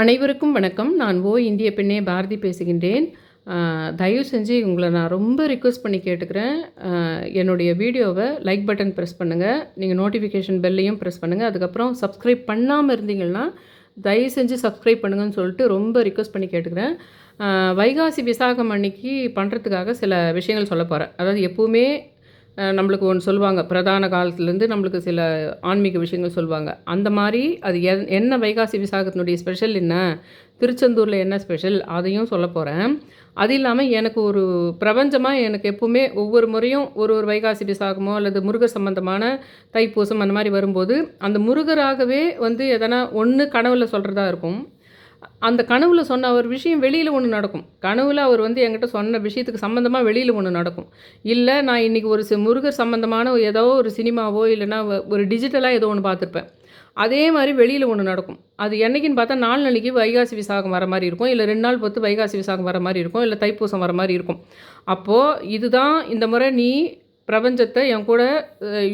அனைவருக்கும் வணக்கம். நான் ஓ இந்திய பெண்ணே பாரதி பேசுகின்றேன். தயவு செஞ்சு உங்களை நான் ரொம்ப ரிக்வெஸ்ட் பண்ணி கேட்டுக்கிறேன். என்னுடைய வீடியோவை லைக் பட்டன் ப்ரெஸ் பண்ணுங்கள் நீங்கள் நோட்டிஃபிகேஷன் பெல்லையும் ப்ரெஸ் பண்ணுங்கள் அதுக்கப்புறம் சப்ஸ்கிரைப் பண்ணாமல் இருந்தீங்கன்னா தயவு செஞ்சு சப்ஸ்கிரைப் பண்ணுங்கன்னு சொல்லிட்டு ரொம்ப ரிக்வெஸ்ட் பண்ணி கேட்டுக்கிறேன். வைகாசி விசாகம் அன்னைக்கு பண்ணுறதுக்காக சில விஷயங்கள் சொல்ல போகிறேன் அதாவது எப்போவுமே நம்மளுக்கு ஒன்று சொல்லுவாங்க பிரதான காலத்துலேருந்து நம்மளுக்கு சில ஆன்மீக விஷயங்கள் சொல்லுவாங்க. அந்த மாதிரி அது என் என்ன வைகாசி விசாகத்தினுடைய ஸ்பெஷல் என்ன திருச்செந்தூரில் என்ன ஸ்பெஷல் அதையும் சொல்ல போகிறேன் அது இல்லாமல் எனக்கு ஒரு பிரபஞ்சமாக எனக்கு எப்பவுமே ஒவ்வொரு முறையும் ஒரு ஒரு வைகாசி விசாகமோ அல்லது முருகர் சம்பந்தமான தைப்பூசம் அந்த மாதிரி வரும்போது அந்த முருகராகவே வந்து எதனா ஒன்று கனவில் சொல்கிறதா இருக்கும். அந்த கனவுல சொன்ன ஒரு விஷயம் வெளியில் ஒன்று நடக்கும். கனவுல அவர் வந்து என்கிட்ட சொன்ன விஷயத்துக்கு சம்மந்தமாக வெளியில் ஒன்று நடக்கும். இல்லை நான் இன்றைக்கி ஒரு முருகர் சம்மந்தமான ஏதோ ஒரு சினிமாவோ இல்லைன்னா ஒரு டிஜிட்டலாக ஏதோ ஒன்று பார்த்துருப்பேன். அதே மாதிரி வெளியில் ஒன்று நடக்கும். அது என்னைக்குன்னு பார்த்தா நாலு நாளைக்கு வைகாசி விசாகம் வர மாதிரி இருக்கும். இல்லை ரெண்டு நாள் பொறுத்து வைகாசி விசாகம் வர மாதிரி இருக்கும். இல்லை தைப்பூசம் வர மாதிரி இருக்கும். அப்போது இதுதான் இந்த முறை நீ பிரபஞ்சத்தை என் கூட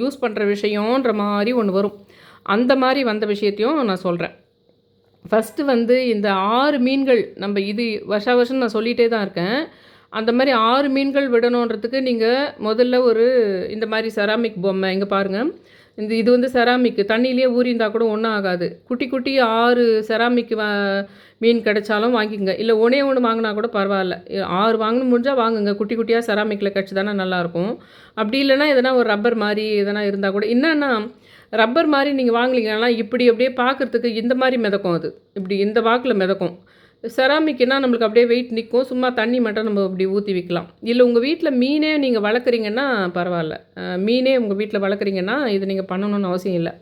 யூஸ் பண்ணுற விஷயன்ற மாதிரி ஒன்று வரும். அந்த மாதிரி வந்த விஷயத்தையும் நான் சொல்கிறேன் ஃபஸ்ட்டு வந்து இந்த ஆறு மீன்கள் நம்ம இது வருஷா வருஷம் நான் சொல்லிகிட்டே தான் இருக்கேன். அந்த மாதிரி ஆறு மீன்கள் விடணுன்றதுக்கு நீங்கள் முதல்ல ஒரு இந்த மாதிரி செராமிக் பொம்மை இங்கே பாருங்கள் இந்த இது வந்து செராமிக் தண்ணியிலேயே ஊறிந்தால் கூட ஒன்றும் ஆகாது. குட்டி குட்டி ஆறு செராமிக் மீன் கிடைச்சாலும் வாங்கிக்கங்க. இல்லை ஒன்றே ஒன்று வாங்கினா கூட பரவாயில்ல. ஆறு வாங்கணும் முடிஞ்சால் வாங்குங்க. குட்டி குட்டியாக செராமிக்கில் கிடச்சி தானே நல்லாயிருக்கும் அப்படி இல்லைன்னா எதனா ஒரு ரப்பர் மாதிரி எதனா இருந்தால் கூட என்னென்னா ரப்பர் மாதிரி நீங்கள் வாங்கலீங்கன்னா இப்படி அப்படியே பார்க்குறதுக்கு இந்த மாதிரி மிதக்கும் அது. இப்படி இந்த வாக்கில் மிதக்கும். செராமிக்னா நம்மளுக்கு அப்படியே வெயிட் நிற்கும் சும்மா தண்ணி மட்டும் நம்ம அப்படி ஊற்றி விற்கலாம் இல்லை உங்கள் வீட்டில் மீனே நீங்கள் வளர்க்குறீங்கன்னா பரவாயில்ல. மீனே உங்கள் வீட்டில் வளர்க்குறீங்கன்னா இது நீங்கள் பண்ணணும்னு அவசியம் இல்லை.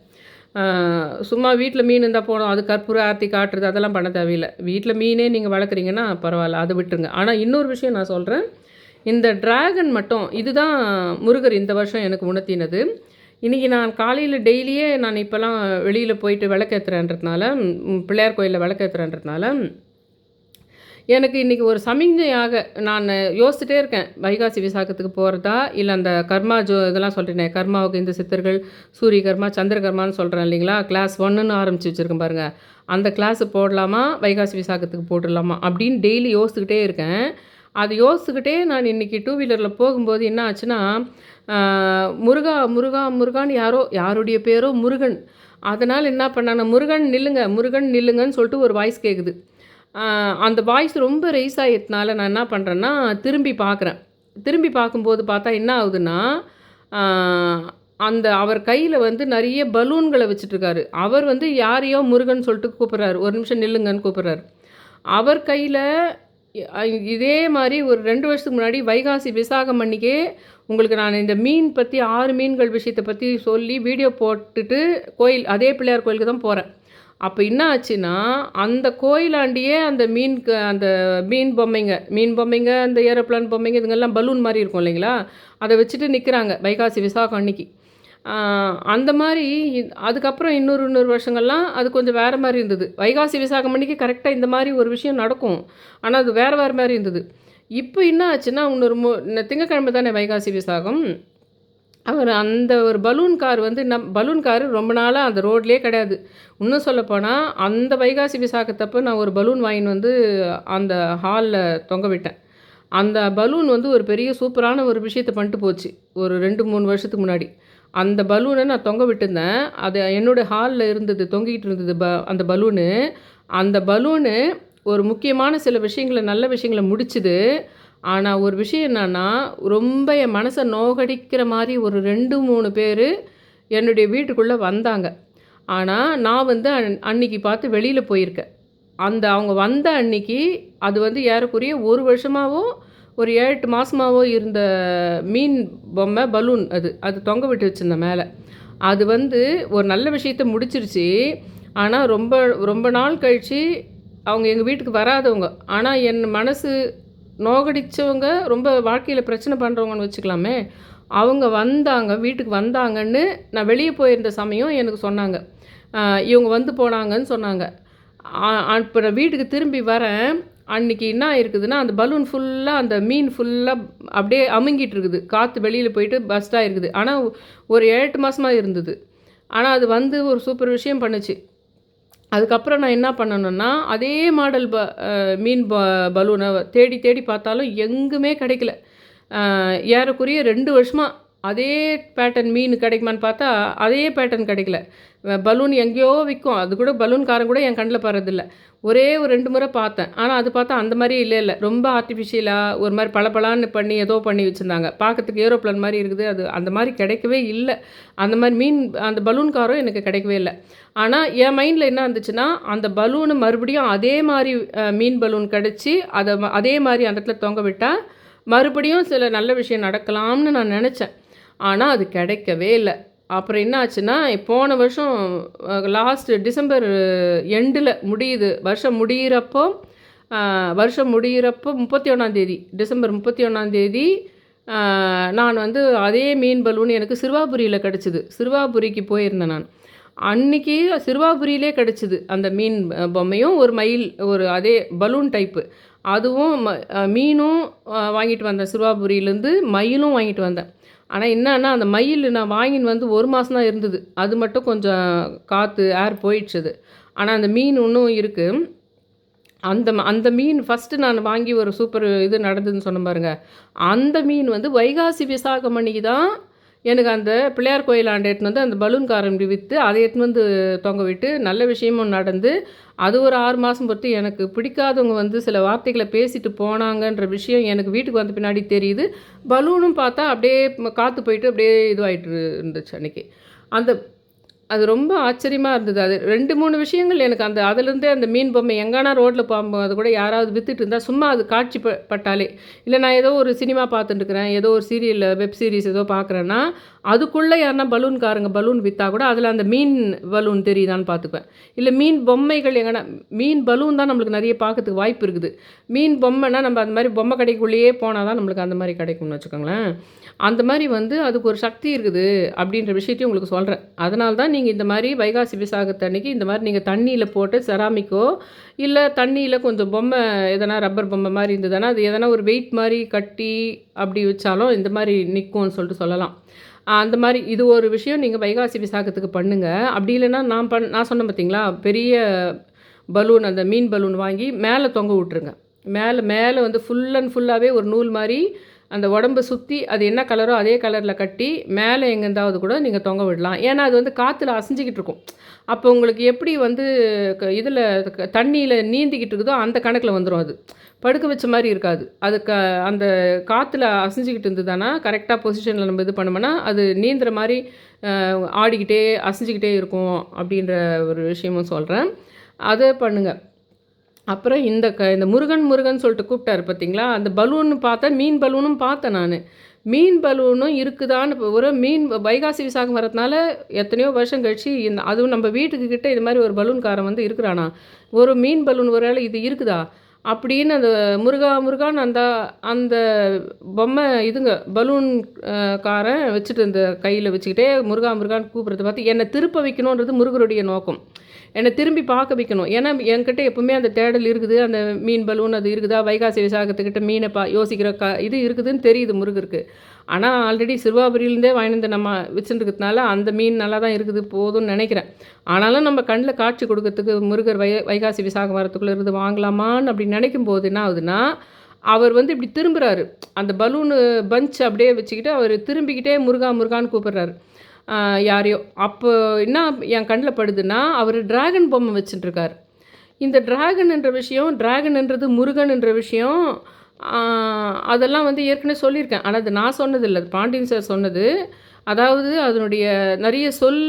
சும்மா வீட்டில் மீன் இருந்தால் போதும். அது கற்பூர ஆர்த்தி காட்டுறது அதெல்லாம் பண்ண தேவையில்லை. வீட்டில் மீனே நீங்கள் வளர்க்குறீங்கன்னா பரவாயில்ல. அதை விட்டுருங்க. ஆனால் இன்னொரு விஷயம் நான் சொல்கிறேன் இந்த ட்ராகன் மட்டும் இதுதான் முருகர் இந்த வருஷம் எனக்கு உணர்த்தினது. இன்றைக்கி நான் காலையில் டெய்லியே நான் இப்போல்லாம் வெளியில் போயிட்டு விளக்கேற்றுறேன்றதுனால பிள்ளையார் கோயிலில் விளக்கேற்றுறேன்றதுனால எனக்கு இன்றைக்கி ஒரு சமிஞ்சையாக நான் யோசிச்சுட்டே இருக்கேன். வைகாசி விசாகத்துக்கு போகிறதா இல்லை அந்த கர்மா ஜோ இதெல்லாம் சொல்கிறேனே கர்மாவுக்கு இந்த சித்தர்கள் சூரிய கர்மா சந்திர கர்மான்னு சொல்கிறேன் இல்லைங்களா? கிளாஸ் ஒன்றுன்னு ஆரம்பித்து வச்சுருக்கேன் பாருங்கள் அந்த கிளாஸு போடலாமா? வைகாசி விசாகத்துக்கு போட்டுடலாமா? அப்படின்னு டெய்லி யோசிச்சுக்கிட்டே இருக்கேன். அது யோசிச்சுக்கிட்டே நான் இன்றைக்கி டூ வீலரில் போகும்போது என்ன ஆச்சுன்னா முருகா முருகா முருகான்னு யாரோ யாருடைய பேரோ முருகன். அதனால் என்ன பண்ணாங்க முருகன் நில்லுங்க முருகன் நில்லுங்கன்னு சொல்லிட்டு ஒரு வாய்ஸ் கேட்குது அந்த வாய்ஸ் ரொம்ப ரைஸ் ஆகிட்டனால நான் என்ன பண்ணுறேன்னா திரும்பி பார்க்குறேன் திரும்பி பார்க்கும்போது பார்த்தா என்ன ஆகுதுன்னா அந்த அவர் கையில் வந்து நிறைய பலூன்களை வச்சுட்ருக்காரு. அவர் வந்து யாரையோ முருகன் சொல்லிட்டு கூப்பிட்றாரு. ஒரு நிமிஷம் நில்லுங்கன்னு கூப்பிட்றாரு. அவர் கையில் இதே மாதிரி ஒரு ரெண்டு வருஷத்துக்கு முன்னாடி வைகாசி விசாகம் அன்னைக்கே உங்களுக்கு நான் இந்த மீன் பற்றி ஆறு மீன்கள் விஷயத்தை பற்றி சொல்லி வீடியோ போட்டுட்டு கோயில் அதே பிள்ளையார் கோயிலுக்கு தான் போகிறேன் அப்போ என்ன ஆச்சுன்னா அந்த கோயிலாண்டியே அந்த மீனுக்கு அந்த மீன் பொம்மைங்க மீன் பொம்மைங்க அந்த ஏரோப்ளான் பொம்மைங்க இதுங்கெல்லாம் பலூன் மாதிரி இருக்கும் இல்லைங்களா? அதை வச்சுட்டு நிற்கிறாங்க வைகாசி விசாகம் அன்னைக்கு. அந்த மாதிரி அதுக்கப்புறம் இன்னொரு இன்னொரு வருஷங்கள்லாம் அது கொஞ்சம் வேறு மாதிரி இருந்தது. வைகாசி விசாகம் அன்னைக்கு கரெக்டாக இந்த மாதிரி ஒரு விஷயம் நடக்கும். ஆனால் அது வேறு வேறு மாதிரி இருந்தது. இப்போ என்ன ஆச்சுன்னா இன்னொரு மு திங்கக்கிழமை தானே வைகாசி விசாகம். அவர் அந்த ஒரு பலூன் கார் வந்து நம் பலூன் கார் ரொம்ப நாளாக அந்த ரோட்லேயே கிடையாது. இன்னும் சொல்லப்போனால் அந்த வைகாசி விசாகத்தப்போ நான் ஒரு பலூன் வாங்கின்னு வந்து அந்த ஹாலில் தொங்க விட்டேன். அந்த பலூன் வந்து ஒரு பெரிய சூப்பரான ஒரு விஷயத்தை பண்ணிட்டு போச்சு. ஒரு ரெண்டு மூணு வருஷத்துக்கு முன்னாடி. அந்த பலூனை நான் தொங்க விட்டுருந்தேன். அது என்னோட ஹாலில் இருந்தது தொங்கிட்டு இருந்தது ப அந்த பலூனு. அந்த பலூனு ஒரு முக்கியமான சில விஷயங்களை நல்ல விஷயங்களை முடிச்சுது. ஆனால் ஒரு விஷயம் என்னன்னா ரொம்ப என் மனசை நோகடிக்கிற மாதிரி ஒரு ரெண்டு மூணு பேர் என்னுடைய வீட்டுக்குள்ளே வந்தாங்க. ஆனால் நான் வந்து அன்- அன்னைக்கு பார்த்து வெளியில் போயிருக்கேன். அந்த அவங்க வந்த அன்னைக்கு அது வந்து ஏறக்குறைய ஒரு வருஷமாகவும் ஒரு ஏழு எட்டு மாதமாகவோ இருந்த மீன் பொம்மை பலூன் அது அது தொங்க விட்டு வச்சுருந்தேன் மேலே. அது வந்து ஒரு நல்ல விஷயத்த முடிச்சிருச்சு. ஆனால் ரொம்ப ரொம்ப நாள் கழித்து அவங்க எங்கள் வீட்டுக்கு வராதவங்க. ஆனால் என் மனசு நோகடிச்சவங்க ரொம்ப வாழ்க்கையில் பிரச்சனை பண்ணுறவங்கன்னு வச்சுக்கலாமே அவங்க வந்தாங்க வீட்டுக்கு வந்தாங்கன்னு நான் வெளியே போயிருந்த சமயம் எனக்கு சொன்னாங்க. இவங்க வந்து போனாங்கன்னு சொன்னாங்க. இப்போ நான் வீட்டுக்கு திரும்பி வரேன். அன்னைக்கு என்ன ஆயிருக்குதுன்னா அந்த பலூன் ஃபுல்லாக அந்த மீன் ஃபுல்லாக அப்படியே அமுங்கிட்டு இருக்குது காற்று வெளியில் போயிட்டு பஸ்டாக இருக்குது ஆனால் ஒரு ஏழு மாதமாக இருந்தது. ஆனால் அது வந்து ஒரு சூப்பர் விஷயம் பண்ணுச்சு. அதுக்கப்புறம் நான் என்ன பண்ணணும்னா அதே மாடல் ப மீன் ப பலூனை தேடி தேடி பார்த்தாலும் எங்குமே கிடைக்கல. ஏறக்குறைய ரெண்டு வருஷமாக அதே பேட்டர்ன் மீன் கிடைக்குமான்னு பார்த்தா அதே பேட்டர்ன் கிடைக்கல. பலூன் எங்கேயோ விற்கும் அது கூட பலூன்காரன் கூட என் கண்ணில் படுறதில்ல. ஒரே ஒரு ரெண்டு முறை பார்த்தேன். ஆனால் அது பார்த்தா அந்த மாதிரி இல்லை இல்லை. ரொம்ப ஆர்டிஃபிஷியலாக ஒரு மாதிரி பளபளன்னு பண்ணி ஏதோ பண்ணி வச்சுருந்தாங்க. பார்க்கறதுக்கு ஏரோப்ளேன் மாதிரி இருக்குது. அது அந்த மாதிரி கிடைக்கவே இல்லை. அந்த மாதிரி மீன் அந்த பலூன்காரம் எனக்கு கிடைக்கவே இல்லை. ஆனால் என் மைண்டில் என்ன இருந்துச்சுன்னா அந்த பலூனு மறுபடியும் அதே மாதிரி மீன் பலூன் கிடச்சி அதை அதே மாதிரி அந்த இடத்துல தொங்க விட்டால் மறுபடியும் சில நல்ல விஷயம் நடக்கலாம்னு நான் நினச்சேன். ஆனால் அது கிடைக்கவே இல்லை. அப்புறம் என்ன ஆச்சுன்னா போன வருஷம் லாஸ்ட் டிசம்பர் எண்டில் முடியுது. வருஷம் முடியிறப்போ வருஷம் முடியிறப்போ முப்பத்தி ஒன்றாந்தேதி டிசம்பர் முப்பத்தி ஒன்றாந்தேதி நான் வந்து அதே மீன் பலூன் எனக்கு சிறுவாபுரியில் கிடச்சிது. சிறுவாபுரிக்கு போயிருந்தேன் நான். அன்னைக்கு சிறுவாபுரியிலே கிடச்சிது அந்த மீன் பொம்மையும் ஒரு மயில் ஒரு அதே பலூன் டைப்பு. அதுவும் ம- மீனும் வாங்கிட்டு வந்தேன். சிறுவாபுரியிலேருந்து மயிலும் வாங்கிட்டு வந்தேன். ஆனால் என்னன்னா அந்த மயில் நான் வாங்கின்னு வந்து ஒரு மாதம் தான் இருந்தது. அது மட்டும் கொஞ்சம் காற்று ஏர் போயிடுச்சு அது ஆனால் அந்த மீன் இன்னும் இருக்குது அந்த ம- அந்த மீன் ஃபஸ்ட்டு நான் வாங்கி ஒரு சூப்பர் இது நடந்ததுன்னு சொன்ன பாருங்க. அந்த மீன் வந்து வைகாசி விசாகம் அன்னைக்கு தான் எனக்கு அந்த பிள்ளையார் கோயில் ஆண்டு எடுத்துன்னு வந்து அந்த பலூன் காரம் விற்று அதை எடுத்துன்னு வந்து தொங்க விட்டு நல்ல விஷயமும் நடந்து அது ஒரு ஆறு மாதம் பொறுத்து எனக்கு பிடிக்காதவங்க வந்து சில வார்த்தைகளை பேசிட்டு போனாங்கன்ற விஷயம் எனக்கு வீட்டுக்கு வந்த பின்னாடி தெரியுது. பலூனும் பார்த்தா அப்படியே காற்று போயிட்டு அப்படியே இதுவாகிட்டு இருந்துச்சு அன்றைக்கி அந்த அது ரொம்ப ஆச்சரியமாக இருந்தது. அது ரெண்டு மூணு விஷயங்கள் எனக்கு அந்த அதுலேருந்தே அந்த மீன் பொம்மை எங்கானா ரோட்டில் போகும்போது கூட யாராவது வித்துட்டு இருந்தால் சும்மா அது காட்சி பட்டாலே. இல்லை நான் ஏதோ ஒரு சினிமா பார்த்துட்டு இருக்கிறேன் ஏதோ ஒரு சீரியல் வெப் சீரிஸ் ஏதோ பார்க்குறேன்னா அதுக்குள்ளே யாருன்னா பலூன்காரங்க பலூன் விற்றா கூட அதில் அந்த மீன் பலூன் தெரியுதான்னு பார்த்துக்குவேன். இல்லை மீன் பொம்மைகள் எங்கன்னா மீன் பலூன் தான் நம்மளுக்கு நிறைய பார்க்கறதுக்கு வாய்ப்பு இருக்குது. மீன் பொம்மைனா நம்ம அந்த மாதிரி பொம்மை கடைக்குள்ளேயே போனால் தான் நம்மளுக்கு அந்த மாதிரி கிடைக்கும்னு வச்சுக்கோங்களேன். அந்த மாதிரி வந்து அதுக்கு ஒரு சக்தி இருக்குது அப்படின்ற விஷயத்தையும் உங்களுக்கு சொல்கிறேன் அதனால தான் நீங்கள் இந்த மாதிரி வைகாசி விசாகத்து அன்னைக்கு இந்த மாதிரி நீங்கள் தண்ணியில் போட்டு செராமிக்கோ இல்லை தண்ணியில் கொஞ்சம் பொம்மை எதனா ரப்பர் பொம்மை மாதிரி இருந்ததுன்னா அது எதனா ஒரு வெயிட் மாதிரி கட்டி அப்படி வச்சாலும் இந்த மாதிரி நிற்கும்னு சொல்லிட்டு சொல்லலாம். அந்த மாதிரி இது ஒரு விஷயம் நீங்கள் வைகாசி விசாகத்துக்கு பண்ணுங்கள் அப்படி இல்லைன்னா நான் பண் நான் சொன்னேன் பார்த்தீங்களா பெரிய பலூன் அந்த மீன் பலூன் வாங்கி மேலே தொங்க விட்ருங்க மேலே மேலே வந்து ஃபுல் அண்ட் ஃபுல்லாகவே ஒரு நூல் மாதிரி அந்த உடம்பை சுற்றி அது என்ன கலரோ அதே கலரில் கட்டி மேலே எங்கேருந்தாவது கூட நீங்கள் தொங்க விடலாம். ஏன்னா அது வந்து காற்றுல அசைஞ்சிக்கிட்டு இருக்கும். அப்போ உங்களுக்கு எப்படி வந்து இதில் தண்ணியில் நீந்திக்கிட்டு இருக்குதோ அந்த கணக்கில் வந்துடும் அது. படுக்க வச்ச மாதிரி இருக்காது. அது க அந்த காற்றுல அசைஞ்சிக்கிட்டு இருந்ததுன்னா கரெக்டாக பொசிஷனில் நம்ம இது பண்ணோம்னா அது நீந்துற மாதிரி ஆடிக்கிட்டே அசைஞ்சிக்கிட்டே இருக்கும் அப்படின்ற ஒரு விஷயமும் சொல்கிறேன் அதை பண்ணுங்கள் அப்புறம் இந்த க இந்த முருகன் முருகன் சொல்லிட்டு கூப்பிட்டாரு பார்த்தீங்களா? அந்த பலூன் பார்த்தேன் மீன் பலூனும் பார்த்தேன் நான். மீன் பலூனும் இருக்குதான்னு இப்போ ஒரு மீன் வைகாசி விசாகம் வரதுனால எத்தனையோ வருஷம் கழிச்சு இந்த அதுவும் நம்ம வீட்டுக்கு கிட்ட இது மாதிரி ஒரு பலூன்காரன் வந்து இருக்கிறானா? ஒரு மீன் பலூன் ஒரு வேளை இது இருக்குதா? அப்படின்னு அந்த முருகா முருகான்னு அந்த அந்த பொம்மை இதுங்க பலூன் காரன் வச்சுட்டு இந்த கையில் வச்சுக்கிட்டே முருகா முருகான்னு கூப்பிட்றது பார்த்து என்னை திருப்ப வைக்கணுன்றது முருகருடைய நோக்கம். என்னை திரும்பி பார்க்க வைக்கணும். ஏன்னா என்கிட்ட எப்பவுமே அந்த தேடல் இருக்குது அந்த மீன் பலூன் அது இருக்குதா? வைகாசி விசாகத்துக்கிட்ட மீனை பா யோசிக்கிற க இது இருக்குதுன்னு தெரியுது முருகருக்கு. ஆனால் ஆல்ரெடி சிறுவாபுரியிலேருந்தே வாங்கிட்டு நம்ம வச்சுருக்கிறதுனால அந்த மீன் நல்லா தான் இருக்குது போதும்னு நினைக்கிறேன். ஆனாலும் நம்ம கண்ணில் காட்சி கொடுக்கறதுக்கு முருகர் வை வைகாசி விசாகம் வரத்துக்குள்ளே இருந்து வாங்கலாமான்னு அப்படி நினைக்கும் போது என்ன ஆகுதுன்னா அவர் வந்து இப்படி திரும்புகிறாரு அந்த பலூனு பஞ்ச் அப்படியே வச்சுக்கிட்டு அவர் திரும்பிக்கிட்டே முருகா முருகான்னு கூப்பிட்றாரு. யாரையோ அப்போ என்ன என் கண்ணில் படுதுன்னா அவர் டிராகன் பொம்மை வச்சுட்டுருக்கார் இந்த டிராகன் என்ற விஷயம் டிராகன்ன்றது முருகன் என்ற விஷயம் அதெல்லாம் வந்து ஏற்கனவே சொல்லியிருக்கேன். ஆனால் அது நான் சொன்னது இல்லை பாண்டியன் சார் சொன்னது. அதாவது அதனுடைய நிறைய சொல்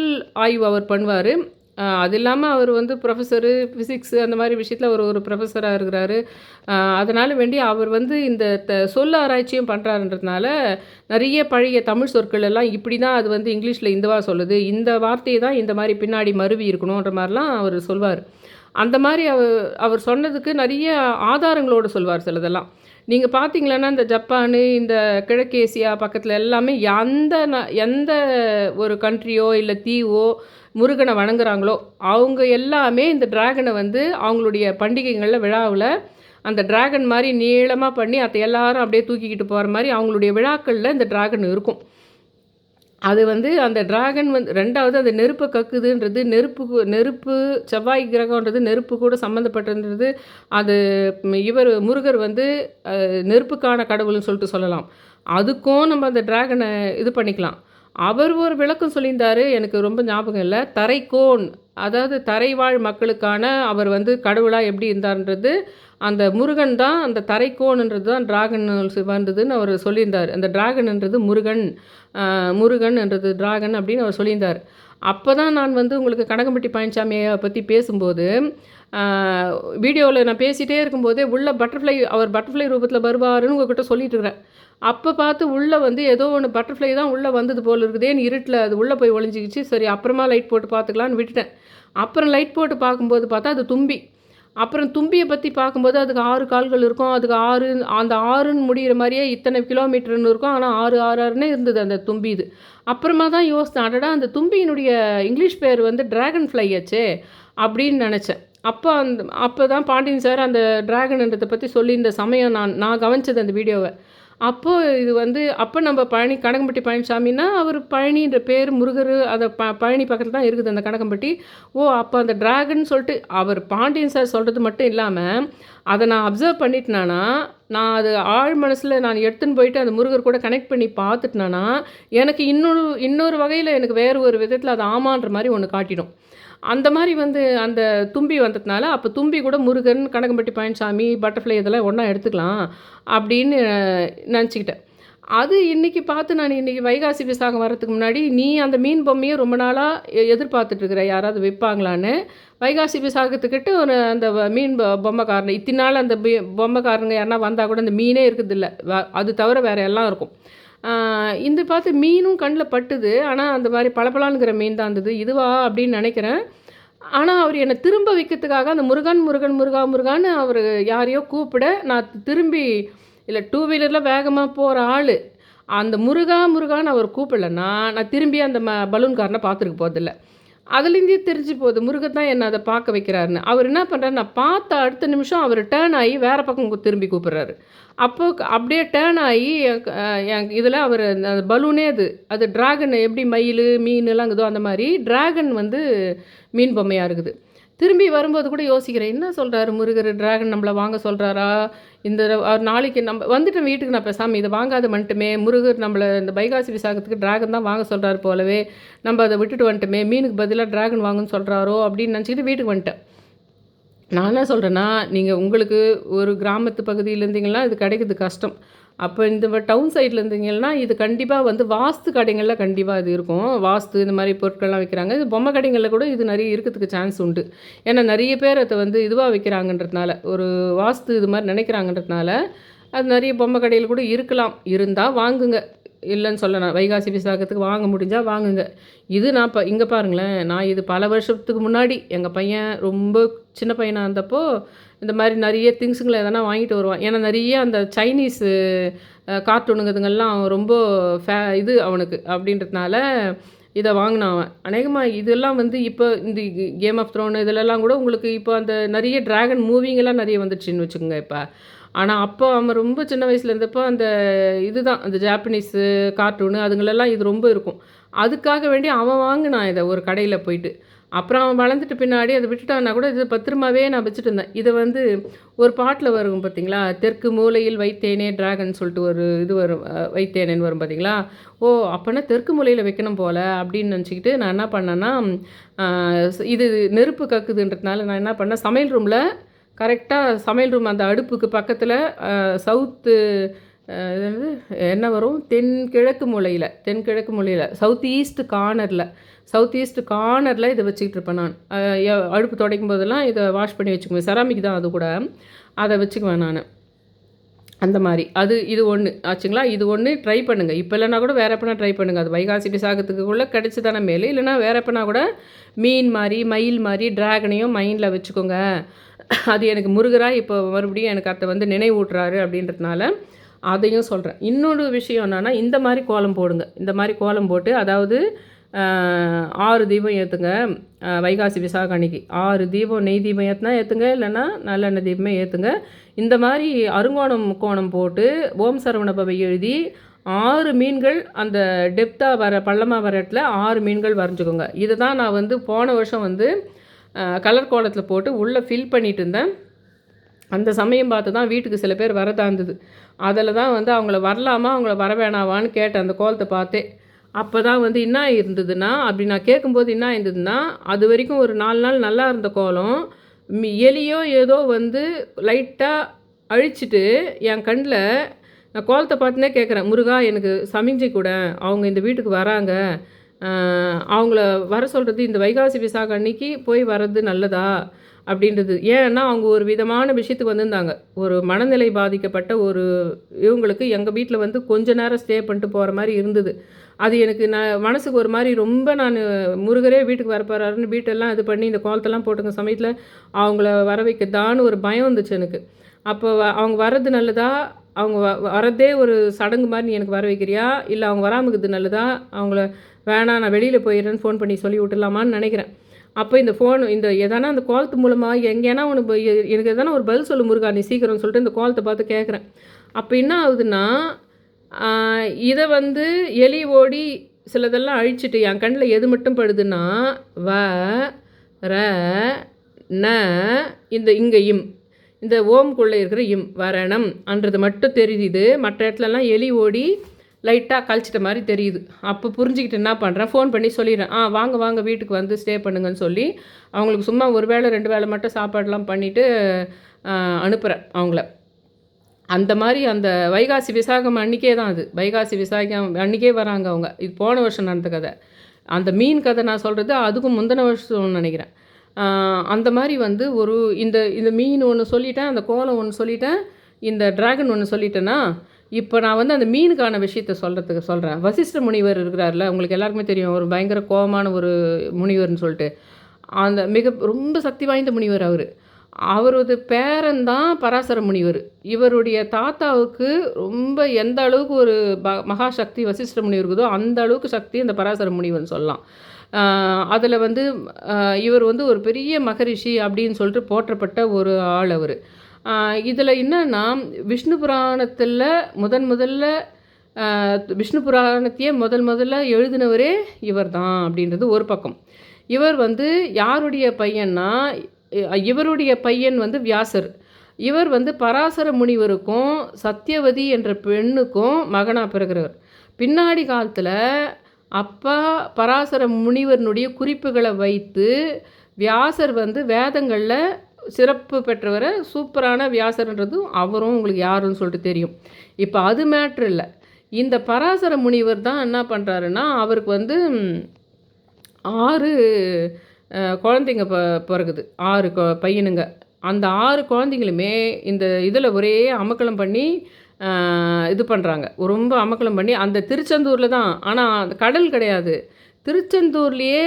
ஆய்வு அவர் பண்ணுவார். அது இல்லாமல் அவர் வந்து ப்ரொஃபஸரு ஃபிசிக்ஸு அந்த மாதிரி விஷயத்தில் அவர் ஒரு ப்ரொஃபஸராக இருக்கிறாரு. அதனால் வேண்டி அவர் வந்து இந்த த சொல் ஆராய்ச்சியும் பண்ணுறாருன்றதுனால நிறைய பழைய தமிழ் சொற்கள் எல்லாம் இப்படி தான் அது வந்து இங்கிலீஷில் இந்தவா சொல்லுது. இந்த வார்த்தையை தான் இந்த மாதிரி பின்னாடி மருவி இருக்கணுன்ற மாதிரிலாம் அவர் சொல்வார். அந்த மாதிரி அவர் அவர் சொன்னதுக்கு நிறைய ஆதாரங்களோடு சொல்வார் சிலதெல்லாம். நீங்கள் பார்த்தீங்களன்னா இந்த ஜப்பானு இந்த கிழக்கேசியா பக்கத்தில் எல்லாமே எந்த ந- எந்த ஒரு கண்ட்ரியோ இல்லை தீவோ முருகனை வணங்குறாங்களோ அவங்க எல்லாமே இந்த டிராகனை வந்து அவங்களுடைய பண்டிகைகளில் விழாவில் அந்த டிராகன் மாதிரி நீளமாக பண்ணி அதை எல்லாரும் அப்படியே தூக்கிக்கிட்டு போகிற மாதிரி அவங்களுடைய விழாக்களில் இந்த டிராகன் இருக்கும். அது வந்து அந்த டிராகன் வந்து ரெண்டாவது அந்த நெருப்பை கக்குதுன்றது நெருப்பு நெருப்பு செவ்வாய் கிரகம்ன்றது நெருப்பு கூட சம்மந்தப்பட்டதுன்றது அது இவர் முருகர் வந்து நெருப்புக்கான கடவுள்னு சொல்லிட்டு சொல்லலாம். அதுக்கும் நம்ம அந்த டிராகனை இது பண்ணிக்கலாம். அவர் ஒரு விளக்கம் சொல்லியிருந்தார் எனக்கு ரொம்ப ஞாபகம் இல்லை. தரைக்கோன் அதாவது தரைவாழ் மக்களுக்கான அவர் வந்து கடவுளாக எப்படி இருந்தார்ன்றது அந்த முருகன் தான் அந்த தரைக்கோன்ன்றது தான் டிராகன் வந்ததுன்னு அவர் சொல்லியிருந்தார். அந்த டிராகன்ன்றது முருகன் முருகன் முருகன்ன்றது டிராகன் அப்படின்னு அவர் சொல்லியிருந்தார். அப்போ தான் நான் வந்து உங்களுக்கு கனகம்பட்டி பழனிசாமியை பற்றி பேசும்போது வீடியோவில் நான் பேசிகிட்டே இருக்கும்போதே உள்ள பட்டர்ஃப்ளை அவர் பட்டர்ஃப்ளை ரூபத்தில் வருவாருன்னு உங்ககிட்ட சொல்லிட்டு இருக்கிறேன். அப்போ பார்த்து உள்ளே வந்து ஏதோ ஒன்று பட்டர்ஃப்ளை தான் உள்ளே வந்தது போல் இருக்குதேன்னு இருட்டில் அது உள்ளே போய் ஒளிஞ்சிக்கிச்சு. சரி அப்புறமா லைட் போட்டு பார்த்துக்கலான்னு விட்டுட்டேன். அப்புறம் லைட் போட்டு பார்க்கும்போது பார்த்தா அது தும்பி. அப்புறம் தும்பியை பற்றி பார்க்கும்போது அதுக்கு ஆறு கால்கள் இருக்கும். அதுக்கு ஆறு அந்த ஆறுன்னு முடிகிற மாதிரியே இத்தனை கிலோமீட்டர்னு இருக்கும். ஆனால் ஆறு ஆறு ஆறுனே இருந்தது அந்த தும்பி இது. அப்புறமா தான் யோசித்தேன் அடடா அந்த தும்பியினுடைய இங்கிலீஷ் பேர் வந்து டிராகன் ஃப்ளை ஆச்சே அப்படின்னு நினச்சேன். அப்போ அந்த அப்போ தான் பாண்டியன் சார் அந்த ட்ராகன்ன்றதை பற்றி சொல்லி இந்த சமயம் நான் நான் கவனிச்சது அந்த வீடியோவை அப்போது இது வந்து அப்போ நம்ம பழனி கனகம்பட்டி பழனிசாமின்னா அவர் பழனின்ற பேர் முருகர் அதை ப பழனி பக்கத்தில் தான் இருக்குது அந்த கனகம்பட்டி. ஓ அப்போ அந்த ட்ராகன் சொல்லிட்டு அவர் பாண்டியன் சார் சொல்கிறது மட்டும் இல்லாமல் அதை நான் அப்சர்வ் பண்ணிட்டேனானா நான் அது ஆழ் மனசில் நான் எடுத்துன்னு போயிட்டு அந்த முருகர் கூட கனெக்ட் பண்ணி பார்த்துட்டேனானா எனக்கு இன்னொரு இன்னொரு வகையில் எனக்கு வேறு ஒரு விதத்தில் அது ஆமான்ற மாதிரி ஒன்று காட்டிடும். அந்த மாதிரி வந்து அந்த தும்பி வந்ததுனால அப்போ தும்பி கூட முருகன் கனகம்பட்டி பழனிசாமி பட்டர்ஃப்ளை இதெல்லாம் ஒன்றா எடுத்துக்கலாம் அப்படின்னு நினச்சிக்கிட்டேன். அது இன்றைக்கி பார்த்து நான் இன்றைக்கி வைகாசி விசாகம் வரதுக்கு முன்னாடி நீ அந்த மீன் பொம்மையை ரொம்ப நாளாக எதிர்பார்த்துட்ருக்குற யாராவது விற்பாங்களான்னு வைகாசி விசாகத்துக்கிட்ட ஒரு அந்த மீன் பொம்மைக்காரன் இத்தனை நாள் அந்த பொம்மைக்காரங்க யாருன்னா வந்தால் கூட அந்த மீனே இருக்குதில்ல வ- அது தவிர வேறு எல்லாம் இருக்கும். இந்த பார்த்து மீனும் கண்ணில் பட்டுது. ஆனால் அந்த மாதிரி பளபளானுங்கிற மீன் தான் இருந்தது. இதுவா அப்படின்னு நினைக்கிறேன். ஆனால் அவர் என்னை திரும்ப வைக்கிறதுக்காக அந்த முருகன் முருகன் முருகா முருகான்னு அவர் யாரையோ கூப்பிட நான் திரும்பி இல்லை டூ வீலரில் வேகமாக போகிற ஆள். அந்த முருகா முருகான்னு அவர் கூப்பிடலன்னா நான் திரும்பி அந்த ம பலூன்காரனை பார்த்துருக்கு போதில்லை அதுலேருந்தே தெரிஞ்சு போகுது முருகன் தான் என்னை அதை பார்க்க வைக்கிறாருன்னு. அவர் என்ன பண்ணுறாரு நான் பார்த்த அடுத்த நிமிஷம் அவர் டேர்ன் ஆகி வேறு பக்கம் திரும்பி கூப்பிட்றாரு. அப்போ அப்படியே டேர்ன் ஆகி என்- என் இதில் அவர் அந்த பலூனே அது அது டிராகன் எப்படி மயில் மீன் எல்லாம் இருக்குதோ அந்த மாதிரி டிராகன் வந்து மீன் பொம்மையாக இருக்குது. திரும்பி வரும்போது கூட யோசிக்கிறேன் என்ன சொல்கிறாரு முருகர்? டிராகன் நம்மளை வாங்க சொல்கிறாரா இந்த நாளைக்கு நம்ம வந்துட்டேன் வீட்டுக்கு நான் பேசாமல் இதை வாங்காத வந்துட்டுமே முருகர் நம்மளை இந்த வைகாசி விசாகத்துக்கு டிராகன் தான் வாங்க சொல்கிறாரு போலவே நம்ம அதை விட்டுட்டு வந்துட்டுமே மீனுக்கு பதிலாக டிராகன் வாங்குன்னு சொல்கிறாரோ அப்படின்னு நினச்சிக்கிட்டு வீட்டுக்கு வந்துட்டேன். நான் என்ன சொல்கிறேன்னா நீங்கள் உங்களுக்கு ஒரு கிராமத்து பகுதியில் இருந்தீங்கன்னா இது கிடைக்கிறது கஷ்டம். அப்போ இந்த டவுன் சைடில் இருந்தீங்கன்னா இது கண்டிப்பாக வந்து வாஸ்து கடைகளில் கண்டிப்பாக இது இருக்கும். வாஸ்து இந்த மாதிரி பொருட்கள்லாம் விற்கிறாங்க இது பொம்மை கடைகளில் கூட இது நிறைய இருக்கிறதுக்கு சான்ஸ் உண்டு. ஏன்னா நிறைய பேர் அதை வந்து இதுவாக விற்கிறாங்கன்றதுனால ஒரு வாஸ்து இது மாதிரி நினைக்கிறாங்கன்றதுனால அது நிறைய பொம்மை கடையில் கூட இருக்கலாம். இருந்தால் வாங்குங்க. இல்லைன்னு சொல்ல நான் வைகாசி விசாகத்துக்கு வாங்க முடிஞ்சால் வாங்குங்க. இது நான் இப்போ இங்கே பாருங்களேன் நான் இது பல வருஷத்துக்கு முன்னாடி எங்கள் பையன் ரொம்ப சின்ன பையனாக இருந்தப்போ இந்த மாதிரி நிறைய திங்ஸுங்களை எதனா வாங்கிட்டு வருவான். ஏன்னா நிறைய அந்த சைனீஸு கார்ட்டூனுங்கிறதுங்கெல்லாம் அவன் ரொம்ப ஃபே இது அவனுக்கு அப்படின்றதுனால இதை வாங்கினான் அவன். அநேகமாக இதெல்லாம் வந்து இப்போ இந்த கேம் ஆஃப் த்ரோன் இதிலெல்லாம் கூட உங்களுக்கு இப்போ அந்த நிறைய டிராகன் மூவிங்கெல்லாம் நிறைய வந்துடுச்சுன்னு வச்சுக்கோங்க இப்போ. ஆனால் அப்போ அவன் ரொம்ப சின்ன வயசில் இருந்தப்போ அந்த இதுதான் அந்த ஜாப்பனீஸு கார்ட்டூனு அதுங்களெல்லாம் இது ரொம்ப இருக்கும். அதுக்காக வேண்டி அவன் வாங்கினான் இதை ஒரு கடையில் போயிட்டு. அப்புறம் அவன் வளர்ந்துட்டு பின்னாடி அதை விட்டுட்டான்னா கூட இது பத்திரமாவே நான் வச்சுட்டு இருந்தேன். இதை வந்து ஒரு பாட்டில் வரும் பார்த்தீங்களா தெற்கு மூலையில் வைத்தேனே டிராகன் சொல்லிட்டு ஒரு இது வரும் வைத்தேனேன்னு வரும் பார்த்தீங்களா ஓ அப்போனா தெற்கு மூலையில் வைக்கணும் போல் அப்படின்னு நினச்சிக்கிட்டு நான் என்ன பண்ணேன்னா இது நெருப்பு கக்குதுன்றதுனால நான் என்ன பண்ணேன் சமையல் ரூமில் கரெக்டாக சமையல் ரூம் அந்த அடுப்புக்கு பக்கத்தில் சவுத்து இது என்ன வரும்? தென்கிழக்கு மூலையில் தென்கிழக்கு மூலையில் சவுத் ஈஸ்ட் கார்னரில் சவுத் ஈஸ்ட் கார்னரில் இதை வச்சுக்கிட்டு இருப்பேன் நான். அடுப்பு துடைக்கும் போதெல்லாம் இதை வாஷ் பண்ணி வச்சுக்குவேன். செராமிக் தான் அது கூட. அதை வச்சுக்குவேன் நான். அந்த மாதிரி. அது இது ஒன்று ஆச்சுங்களா? இது ஒன்று ட்ரை பண்ணுங்கள் இப்போ இல்லைனா கூட வேறு எப்பனா ட்ரை பண்ணுங்கள் அது வைகாசி பிசாகத்துக்குள்ளே கிடச்சி தானே மேலே. இல்லைனா வேறு எப்பனா கூட மீன் மாதிரி மயில் மாதிரி ட்ராகனையும் மைண்டில் வச்சுக்கோங்க. அது எனக்கு முருகராக இப்போ மறுபடியும் எனக்கு அதை வந்து நினைவூட்டுறாரு அப்படின்றதுனால அதையும் சொல்கிறேன் இன்னொரு விஷயம் என்னென்னா இந்த மாதிரி கோலம் போடுங்க. இந்த மாதிரி கோலம் போட்டு அதாவது ஆறு தீபம் ஏற்றுங்க வைகாசி விசாக அன்னைக்கு. ஆறு தீபம் நெய் தீபம் ஏற்றுனா ஏற்றுங்க இல்லைன்னா நல்லெண்ணெய் தீபமே ஏற்றுங்க இந்த மாதிரி அருங்கோணம் கோணம் போட்டு ஓம் சரவண பவை எழுதி ஆறு மீன்கள் அந்த டெப்த்தாக வர பள்ளமாக வர இடத்துல ஆறு மீன்கள் வரைஞ்சிக்கோங்க. இதை தான் நான் வந்து போன வருஷம் வந்து கலர் கோலத்தில் போட்டு உள்ளே ஃபில் பண்ணிட்டு இருந்தேன். அந்த சமயம் பார்த்து தான் வீட்டுக்கு சில பேர் வரதா இருந்தது. அதில் தான் வந்து அவங்கள வரலாமா அவங்கள வர வேணாவான்னு கேட்டேன். அந்த கோலத்தை பார்த்தே. அப்போ தான் வந்து என்ன இருந்ததுன்னா அப்படி நான் கேட்கும்போது என்ன இருந்ததுன்னா அது வரைக்கும் ஒரு நாலு நாள் நல்லா இருந்த கோலம் எலியோ ஏதோ வந்து லைட்டாக அழிச்சிட்டு என் கண்ணில் நான் கோலத்தை பார்த்துனே கேட்குறேன் முருகா எனக்கு சமிஞ்சை கூட. அவங்க இந்த வீட்டுக்கு வராங்க. அவங்கள வர சொல்கிறது இந்த வைகாசி விசாக அன்னைக்கு போய் வர்றது நல்லதா அப்படின்றது. ஏன்னா அவங்க ஒரு விதமான விஷயத்துக்கு வந்திருந்தாங்க. ஒரு மனநிலை பாதிக்கப்பட்ட ஒரு இவங்களுக்கு எங்கள் வீட்டில் வந்து கொஞ்ச நேரம் ஸ்டே பண்ணிட்டு போகிற மாதிரி இருந்தது. அது எனக்கு நான் மனசுக்கு ஒரு மாதிரி ரொம்ப நான் முருகரே வீட்டுக்கு வரப்போறாருன்னு வீட்டெல்லாம் இது பண்ணி இந்த கோலத்தெல்லாம் போட்டுங்க சமயத்தில் அவங்கள வர வைக்கதான்னு ஒரு பயம் இருந்துச்சு எனக்கு. அப்போ வ- அவங்க வர்றது நல்லதா? அவங்க வ வரதே ஒரு சடங்கு மாதிரி நீ எனக்கு வர வைக்கிறியா? இல்லை அவங்க வராமல் இருக்குது நல்லதா? அவங்கள வேணாம் நான் வெளியில் போயிடுறேன்னு ஃபோன் பண்ணி சொல்லி விட்டுலாமான்னு நினைக்கிறேன். அப்போ இந்த ஃபோன் இந்த எதனா அந்த கோலத்து மூலமாக எங்கேனா உனக்கு எனக்கு எதனா ஒரு பதில் சொல்லு முருகா நீ சீக்கிரம் சொல்லிட்டு இந்த கோலத்தை பார்த்து கேட்குறேன் அப்போ என்ன ஆகுதுன்னா இதை வந்து எலி ஓடி சிலதெல்லாம் அழிச்சிட்டு என் கண்ணில் எது மட்டும் படுதுன்னா வ ர ந இந்த இங்கே இம். இந்த ஓம்குள்ளே இருக்கிற இம் வரணம். அன்றது மட்டும் தெரியுது. மற்ற இடத்துலலாம் எலி ஓடி லைட்டாக கழிச்சிட்ட மாதிரி தெரியுது. அப்போ புரிஞ்சுக்கிட்டு என்ன பண்ணுறேன் ஃபோன் பண்ணி சொல்லிடுறேன். ஆ வாங்க வாங்க வீட்டுக்கு வந்து ஸ்டே பண்ணுங்கன்னு சொல்லி அவங்களுக்கு சும்மா ஒரு வேளை ரெண்டு வேளை மட்டும் சாப்பாடெலாம் பண்ணிவிட்டு அனுப்புகிறேன் அவங்கள. அந்த மாதிரி அந்த வைகாசி விசாகம் அன்றைக்கே தான் அது. வைகாசி விசாகம் அன்றைக்கே வராங்க அவங்க. இது போன வருஷம் நடந்த கதை. அந்த மீன் கதை நான் சொல்கிறது அதுக்கும் முந்தின வருஷம்னு நினைக்கிறேன். அந்த மாதிரி வந்து ஒரு இந்த இந்த மீன் ஒன்று சொல்லிட்டேன் அந்த கோலம் ஒன்று சொல்லிட்டேன் இந்த ட்ராகன் ஒன்று சொல்லிட்டேன்னா இப்போ நான் வந்து அந்த மீனுக்கான விஷயத்த சொல்கிறதுக்கு சொல்கிறேன் வசிஷ்ட முனிவர் இருக்கிறார்ல உங்களுக்கு எல்லாருக்குமே தெரியும் ஒரு பயங்கர கோபமான ஒரு முனிவர்னு சொல்லிட்டு. அந்த மிக ரொம்ப சக்தி வாய்ந்த முனிவர் அவர். அவரது பேரன் தான் பராசர முனிவர். இவருடைய தாத்தாவுக்கு ரொம்ப எந்த அளவுக்கு ஒரு ப மகாசக்தி வசிஷ்ட முனிவர் இருக்குதோ அந்த அளவுக்கு சக்தி இந்த பராசர முனிவர்னு சொல்லலாம். அதில் வந்து இவர் வந்து ஒரு பெரிய மகரிஷி அப்படின்னு சொல்லிட்டு போற்றப்பட்ட ஒரு ஆள் அவர். இதில் என்னன்னா விஷ்ணு புராணத்தில் முதன் முதல்ல விஷ்ணு புராணத்தையே முதல் முதல்ல எழுதினவரே இவர் தான் அப்படின்றது ஒரு பக்கம். இவர் வந்து யாருடைய பையன்னா இவருடைய பையன் வந்து வியாசர். இவர் வந்து பராசர முனிவருக்கும் சத்தியவதி என்ற பெண்ணுக்கும் மகனாக பிறகுறவர் பின்னாடி காலத்தில் அப்பா பராசர முனிவரனுடைய குறிப்புகளை வைத்து வியாசர் வந்து வேதங்களில் சிறப்பு பெற்றவரை சூப்பரான வியாசர்ன்றதும் அவரும் உங்களுக்கு யாருன்னு சொல்லிட்டு தெரியும். இப்போ அது மேட்ரு இல்லை. இந்த பராசர முனிவர் தான் என்ன பண்ணுறாருன்னா அவருக்கு வந்து ஆறு குழந்தைங்க ப பிறகுது. ஆறு கொ பையனுங்க. அந்த ஆறு குழந்தைங்களுமே இந்த இதில் ஒரே அமக்கலம் பண்ணி இது பண்ணுறாங்க ரொம்ப அமக்கலம் பண்ணி அந்த திருச்செந்தூரில் தான். ஆனால் அந்த கடல் கிடையாது. திருச்செந்தூர்லேயே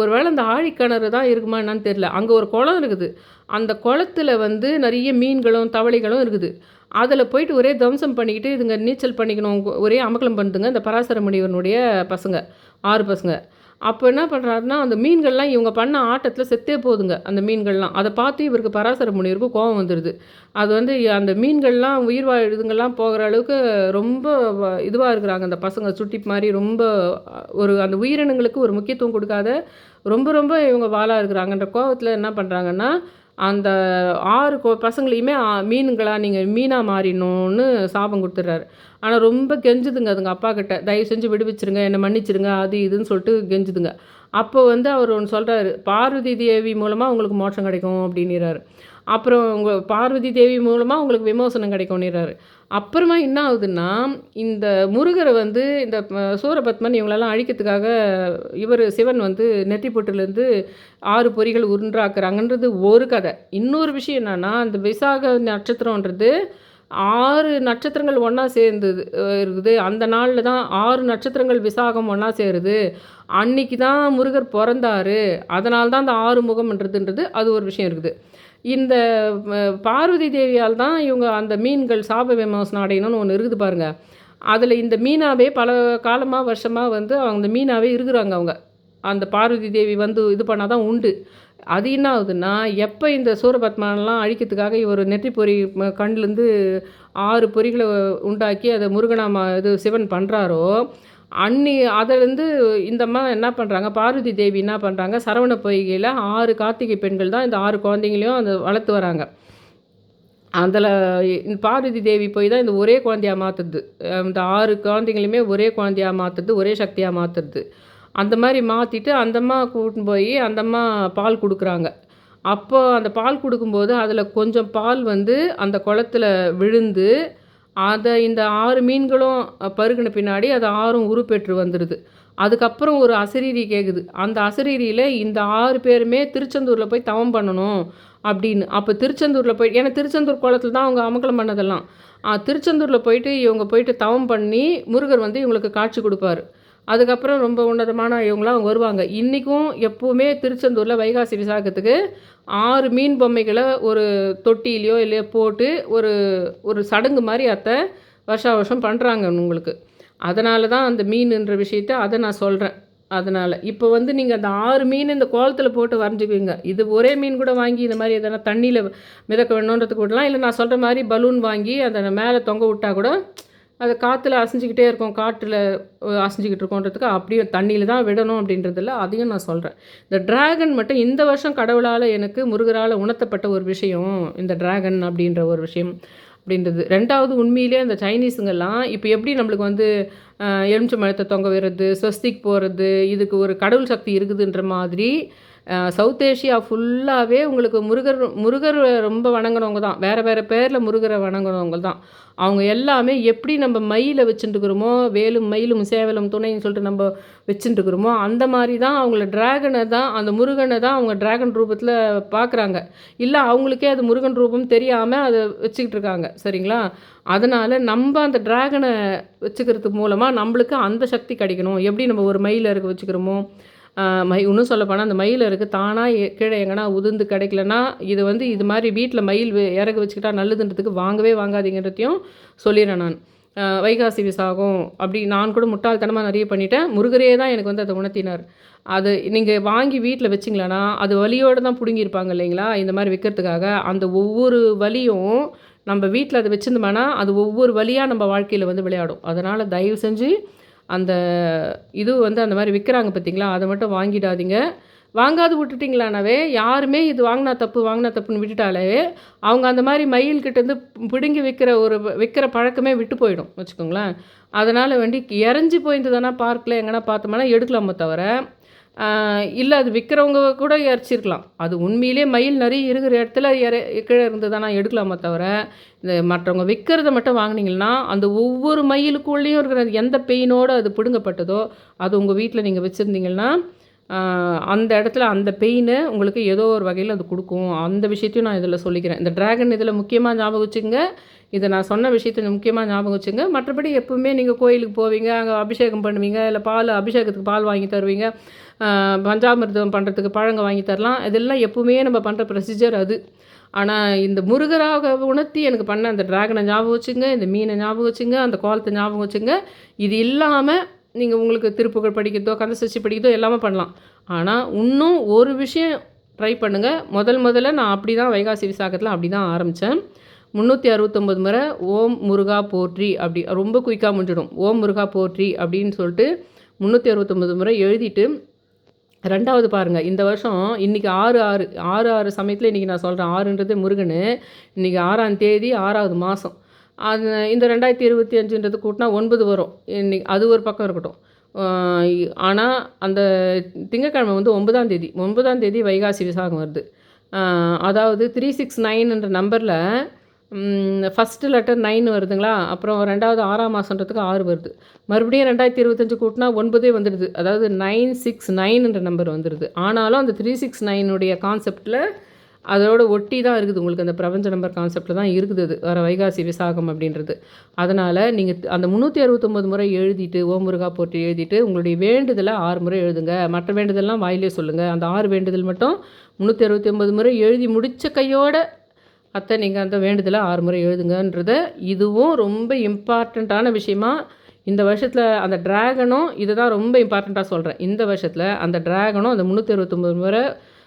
ஒருவேளை அந்த ஆழிக்கிணறு தான் இருக்குமா என்னன்னு தெரில அங்கே ஒரு குளம் இருக்குது. அந்த குளத்துல வந்து நிறைய மீன்களும் தவளைகளும் இருக்குது. அதில் போயிட்டு ஒரே தம்சம் பண்ணிக்கிட்டு இதுங்க நீச்சல் பண்ணிக்கணும் ஒரே அமக்கலம் பண்ணுதுங்க இந்த பராசர முனிவனுடைய பசங்க ஆறு பசங்க. அப்போ என்ன பண்ணுறாருன்னா அந்த மீன்கள்லாம் இவங்க பண்ண ஆட்டத்தில் செத்தே போகுதுங்க அந்த மீன்கள்லாம். அதை பார்த்து இவருக்கு பராசர முனிவருக்கு கோபம் வந்துடுது அது வந்து அந்த மீன்கள்லாம் உயிர் வாழ் போகிற அளவுக்கு ரொம்ப இதுவாக இருக்கிறாங்க அந்த பசங்க சுட்டி மாதிரி ரொம்ப ஒரு அந்த உயிரினங்களுக்கு ஒரு முக்கியத்துவம் கொடுக்காத ரொம்ப ரொம்ப இவங்க வாழாக இருக்கிறாங்கன்ற கோபத்தில் என்ன பண்ணுறாங்கன்னா அந்த ஆறு கோ பசங்களையுமே ஆ, மீனுங்களா நீங்கள் மீனாக மாறிடணும்னு சாபம் கொடுத்துட்றாரு. ஆனால் ரொம்ப கெஞ்சுதுங்க அதுங்க அப்பா கிட்ட. தயவு செஞ்சு விடுவிச்சிருங்க என்னை மன்னிச்சிருங்க அது இதுன்னு சொல்லிட்டு கெஞ்சுதுங்க. அப்போ வந்து அவர் ஒன்று சொல்கிறாரு பார்வதி தேவி மூலமாக உங்களுக்கு மோட்சம் கிடைக்கும் அப்படின்னுறாரு. அப்புறம் உங்கள் பார்வதி தேவி மூலமாக உங்களுக்கு விமோசனம் கிடைக்கும்னுறாரு அப்புறமா என்ன ஆகுதுன்னா இந்த முருகரை வந்து இந்த சூரபத்மன் இவங்களெல்லாம் அழிக்கிறதுக்காக இவர் சிவன் வந்து நெற்றிப்பொட்டிலேருந்து ஆறு பொறிகள் உருண்டாக்குறாங்கன்றது ஒரு கதை. இன்னொரு விஷயம் என்னென்னா அந்த விசாக நட்சத்திரம்ன்றது ஆறு நட்சத்திரங்கள் ஒன்றா சேர்ந்தது இருக்குது. அந்த நாளில் தான் ஆறு நட்சத்திரங்கள் விசாகம் ஒன்றா சேருது. அன்னைக்கு தான் முருகர் பிறந்தாரு. அதனால தான் அந்த ஆறு முகம்ன்றதுன்றது அது ஒரு விஷயம் இருக்குது. இந்த பார்வதி தேவியால் தான் இவங்க அந்த மீன்கள் சாப விமோசனம் அடையணும்னு ஒன்று இருக்குது பாருங்க. அதில் இந்த மீனாவே பல காலமாக வருஷமாக வந்து அவங்க மீனாவே இருக்கிறாங்க அவங்க. அந்த பார்வதி தேவி வந்து இது பண்ணால் தான் உண்டு. அது என்ன ஆகுதுன்னா எப்போ இந்த சூரபத்மானெலாம் அழிக்கிறதுக்காக இவர் நெற்றி பொறி கண்லேருந்து ஆறு பொறிகளை உண்டாக்கி அதை முருகனாமா இது சிவன் பண்ணுறாரோ அன்னி அதிலேருந்து இந்த அம்மா என்ன பண்ணுறாங்க பார்வதி தேவி என்ன பண்ணுறாங்க சரவண பொய்கையில் ஆறு கார்த்திகை பெண்கள் தான் இந்த ஆறு குழந்தைங்களையும் அந்த வளர்த்து வராங்க. அதில் பார்வதி தேவி போய் தான் இந்த ஒரே குழந்தையாக மாற்றுது இந்த ஆறு குழந்தைங்களையுமே ஒரே குழந்தையாக மாற்றுது ஒரே சக்தியாக மாற்றுறது அந்த மாதிரி மாற்றிட்டு அந்தம்மா கூட்டின்னு போய் அந்தம்மா பால் கொடுக்குறாங்க. அப்போ அந்த பால் கொடுக்கும்போது அதில் கொஞ்சம் பால் வந்து அந்த குளத்துல விழுந்து அதை இந்த ஆறு மீன்களும் பருகின பின்னாடி அது ஆறும் உருப்பெற்று வந்துடுது அதுக்கப்புறம் ஒரு அசரீரி கேட்குது அந்த அசரீரியில் இந்த ஆறு பேருமே திருச்செந்தூரில் போய் தவம் பண்ணணும் அப்படின்னு. அப்போ திருச்செந்தூரில் போய் ஏன்னா திருச்செந்தூர் குளத்துல தான் அவங்க அமக்கலம் பண்ணதெல்லாம். திருச்செந்தூரில் போயிட்டு இவங்க போயிட்டு தவம் பண்ணி முருகர் வந்து இவங்களுக்கு காட்சி கொடுப்பாரு. அதுக்கப்புறம் ரொம்ப உன்னதமான இவங்களாம் அவங்க வருவாங்க. இன்றைக்கும் எப்போவுமே திருச்செந்தூரில் வைகாசி விசாகத்துக்கு ஆறு மீன் பொம்மைகளை ஒரு தொட்டிலையோ இல்லையோ போட்டு ஒரு ஒரு சடங்கு மாதிரி அத்தை வருஷா வருஷம் பண்ணுறாங்க உங்களுக்கு. அதனால தான் அந்த மீனுன்ற விஷயத்த அதை நான் சொல்கிறேன் அதனால் இப்போ வந்து நீங்கள் அந்த ஆறு மீன் இந்த கோலத்தில் போட்டு வரைஞ்சிக்குவீங்க. இது ஒரே மீன் கூட வாங்கி இந்த மாதிரி எதனா தண்ணியில் மிதக்க வேணுன்றதுக்கு விடலாம். இல்லை நான் சொல்கிற மாதிரி பலூன் வாங்கி அதை மேலே தொங்க விட்டா கூட அது காற்றுல அசைஞ்சிக்கிட்டே இருக்கும் காற்றில் அசைஞ்சிக்கிட்டு இருக்கோன்றதுக்கு அப்படியே தண்ணியில் தான் விடணும் அப்படின்றதில்ல அதையும் நான் சொல்கிறேன் இந்த டிராகன் மட்டும் இந்த வருஷம் கடவுளால் எனக்கு முருகரால் உணர்த்தப்பட்ட ஒரு விஷயம் இந்த டிராகன் அப்படின்ற ஒரு விஷயம் அப்படின்றது. ரெண்டாவது உண்மையிலே அந்த சைனீஸுங்கெல்லாம் இப்போ எப்படி நம்மளுக்கு வந்து எலுமிச்சை மழத்தை தொங்க விடுறது ஸ்வஸ்திக் போகிறது இதுக்கு ஒரு கடவுள் சக்தி இருக்குதுன்ற மாதிரி சவுத் ஏஷியா ஃபுல்லாகவே உங்களுக்கு முருகர் முருகர் ரொம்ப வணங்குனவங்க தான். வேறு வேறு பேரில் முருகரை வணங்குனவங்க தான். அவங்க எல்லாமே எப்படி நம்ம மயிலை வச்சுட்டுருக்குறோமோ வேலும் மயிலும் சேவலும் துணைன்னு சொல்லிட்டு நம்ம வச்சுட்டுருக்குறோமோ அந்த மாதிரி தான் அவங்கள டிராகனை தான் அந்த முருகனை தான் அவங்க டிராகன் ரூபத்தில் பார்க்குறாங்க இல்லை அவங்களுக்கே அது முருகன் ரூபம் தெரியாமல் அதை வச்சுக்கிட்டு இருக்காங்க சரிங்களா? அதனால் நம்ம அந்த டிராகனை வச்சுக்கிறது மூலமாக நம்மளுக்கு அந்த சக்தி கிடைக்கணும். எப்படி நம்ம ஒரு மயில இருக்க வச்சுக்கிறோமோ மை இன்னும் சொல்லப்போனால் அந்த மயில் இருக்குது தானாக கீழே எங்கன்னா உதிர்ந்து கிடைக்கலனா இது வந்து இது மாதிரி வீட்டில் மயில் இறகு வச்சுக்கிட்டா நல்லதுன்றதுக்கு வாங்கவே வாங்காதீங்கன்றதையும் சொல்லிடுறேன் நான். வைகாசி விசாகம் அப்படி நான் கூட முட்டாள்தனமாக நிறைய பண்ணிட்டேன். முருகரே தான் எனக்கு வந்து அதை உணர்த்தினார். அது நீங்கள் வாங்கி வீட்டில் வச்சிங்களேன்னா அது வலியோடு தான் பிடுங்கியிருப்பாங்க இல்லைங்களா? இந்த மாதிரி விற்கிறதுக்காக அந்த ஒவ்வொரு வலியும் நம்ம வீட்டில் அதை வச்சுருந்தோம்னா அது ஒவ்வொரு வழியாக நம்ம வாழ்க்கையில் வந்து விளையாடும். அதனால் தயவு செஞ்சு அந்த இது வந்து அந்த மாதிரி விற்கிறாங்க பார்த்தீங்களா? அதை மட்டும் வாங்கிடாதீங்க. வாங்காது விட்டுட்டிங்களானாவே யாருமே இது வாங்கினா தப்பு வாங்கினா தப்புன்னு விட்டுட்டாலே அவங்க அந்த மாதிரி மயில்கிட்டேருந்து பிடுங்கி விற்கிற ஒரு விற்கிற பழக்கமே விட்டு போயிடும் வச்சுக்கோங்களேன். அதனால் வேண்டி இறஞ்சி போயிருந்ததுன்னா பார்க்கில் எங்கன்னா பார்த்தோம்னா எடுக்கலாமே தவிர இல்லை அது விற்கிறவங்க கூட இறச்சிருக்கலாம். அது உண்மையிலே மயில் நிறைய இருக்கிற இடத்துல இற கீழே இருந்ததுன்னா எடுக்கலாமே தவிர இந்த மற்றவங்க விற்கிறத மட்டும் வாங்குனீங்கன்னா அந்த ஒவ்வொரு மயிலுக்குள்ளேயும் இருக்கிற எந்த பெயினோடு அது பிடுங்கப்பட்டதோ அது உங்கள் வீட்டில் நீங்கள் வச்சுருந்தீங்கன்னா அந்த இடத்துல அந்த பெயினை உங்களுக்கு ஏதோ ஒரு வகையில் அது கொடுக்கும். அந்த விஷயத்தையும் நான் இதில் சொல்லிக்கிறேன். இந்த டிராகன் இதில் முக்கியமாக ஞாபகம் வச்சுங்க இதை நான் சொன்ன விஷயத்தை முக்கியமாக ஞாபகம் வச்சுங்க. மற்றபடி எப்பவுமே நீங்கள் கோயிலுக்கு போவீங்க அங்கே அபிஷேகம் பண்ணுவீங்க இல்லை பால் அபிஷேகத்துக்கு பால் வாங்கி தருவீங்க பஞ்சாமிர்தம் பண்ணுறதுக்கு பழங்க வாங்கி தரலாம். இதெல்லாம் எப்பவுமே நம்ம பண்ணுற ப்ரொசீஜர் அது. ஆனால் இந்த முருகராக உணர்த்தி எனக்கு பண்ண அந்த டிராகனை ஞாபகம் வச்சுங்க இந்த மீனை ஞாபகம் வச்சுங்க அந்த கோலத்தை ஞாபகம் வச்சுங்க. இது இல்லாமல் நீங்கள் உங்களுக்கு திருப்புகழ் படிக்கிறதோ கந்த சஷ்டி படிக்கிறதோ எல்லாமே பண்ணலாம். ஆனால் இன்னும் ஒரு விஷயம் ட்ரை பண்ணுங்கள் முதல் முதல்ல நான் அப்படி தான் வைகாசி விசாகத்தில் அப்படி தான் ஆரம்பித்தேன் முந்நூற்றி அறுபத்தொம்பது முறை ஓம் முருகா போற்றி அப்படி ரொம்ப குயிக்காக முடிஞ்சிடும். ஓம் முருகா போற்றி அப்படின்னு சொல்லிட்டு முந்நூற்றி அறுபத்தொம்பது முறை எழுதிட்டு ரெண்டாவது பாருங்கள் இந்த வருஷம் இன்றைக்கி ஆறு ஆறு ஆறு ஆறு சமயத்தில் இன்றைக்கி நான் சொல்கிறேன் ஆறுன்றது முருகன் இன்றைக்கி ஆறாம் தேதி ஆறாவது மாதம் அது இந்த ரெண்டாயிரத்தி இருபத்தி அஞ்சுன்றது கூட்டினா ஒன்பது வரும். இன்னைக்கு அது ஒரு பக்கம் இருக்கட்டும். ஆனால் அந்த திங்கக்கிழமை வந்து ஒன்பதாம் தேதி ஒன்பதாம் தேதி வைகாசி விசாகம் வருது. அதாவது த்ரீ சிக்ஸ் நைன்ன்ற நம்பரில் ஃபஸ்ட்டு லெட்டர் நைன் வருதுங்களா? அப்புறம் ரெண்டாவது ஆறாம் மாதன்றதுக்கு ஆறு வருது. மறுபடியும் ரெண்டாயிரத்தி இருபத்தஞ்சு கூட்டினா ஒன்பதே வந்துடுது. அதாவது நைன் சிக்ஸ் நைன்ன்ற நம்பர் வந்துடுது. ஆனாலும் அந்த த்ரீ சிக்ஸ் நைனுடைய கான்செப்டில் அதோட ஒட்டி தான் இருக்குது. உங்களுக்கு அந்த பிரபஞ்ச நம்பர் கான்செப்டில் தான் இருக்குது அது. வர வைகாசி விசாகம் அப்படின்றது. அதனால் நீங்கள் அந்த முந்நூற்றி அறுபத்தொம்பது முறை எழுதிட்டு ஓமுருகா போட்டு எழுதிட்டு உங்களுடைய வேண்டுதலை ஆறு முறை எழுதுங்க. மற்ற வேண்டுதல்லாம் வாயிலே சொல்லுங்கள் அந்த ஆறு வேண்டுதல் மட்டும் முந்நூற்றி அறுபத்தி ஒம்பது முறை எழுதி முடித்த கையோட அத்தை நீங்கள் அந்த வேண்டுதலை ஆறு முறை எழுதுங்கன்றத இதுவும் ரொம்ப இம்பார்ட்டண்ட்டான விஷயமா இந்த வருஷத்தில் அந்த ட்ராகனும் இதை தான் ரொம்ப இம்பார்ட்டண்ட்டாக சொல்கிறேன் இந்த வருஷத்தில் அந்த ட்ராகனும் அந்த முந்நூற்றி அறுபத்தொம்பது முறை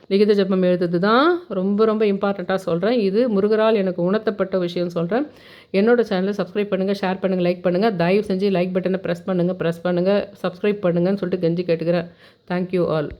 லிகித ஜப்பம் எழுதுறது தான் ரொம்ப ரொம்ப இம்பார்ட்டண்ட்டாக சொல்கிறேன் இது முருகரால் எனக்கு உணர்த்தப்பட்ட விஷயம் சொல்கிறேன் என்னோடய சேனலை சப்ஸ்கிரைப் பண்ணுங்கள் ஷேர் பண்ணுங்கள் லைக் பண்ணுங்கள் தயவு செஞ்சு லைக் பட்டனை ப்ரெஸ் பண்ணுங்கள் ப்ரெஸ் பண்ணுங்கள் சப்ஸ்கிரைப் பண்ணுங்கன்னு சொல்லிட்டு கெஞ்சி கேட்டுக்கிறேன். Thank you all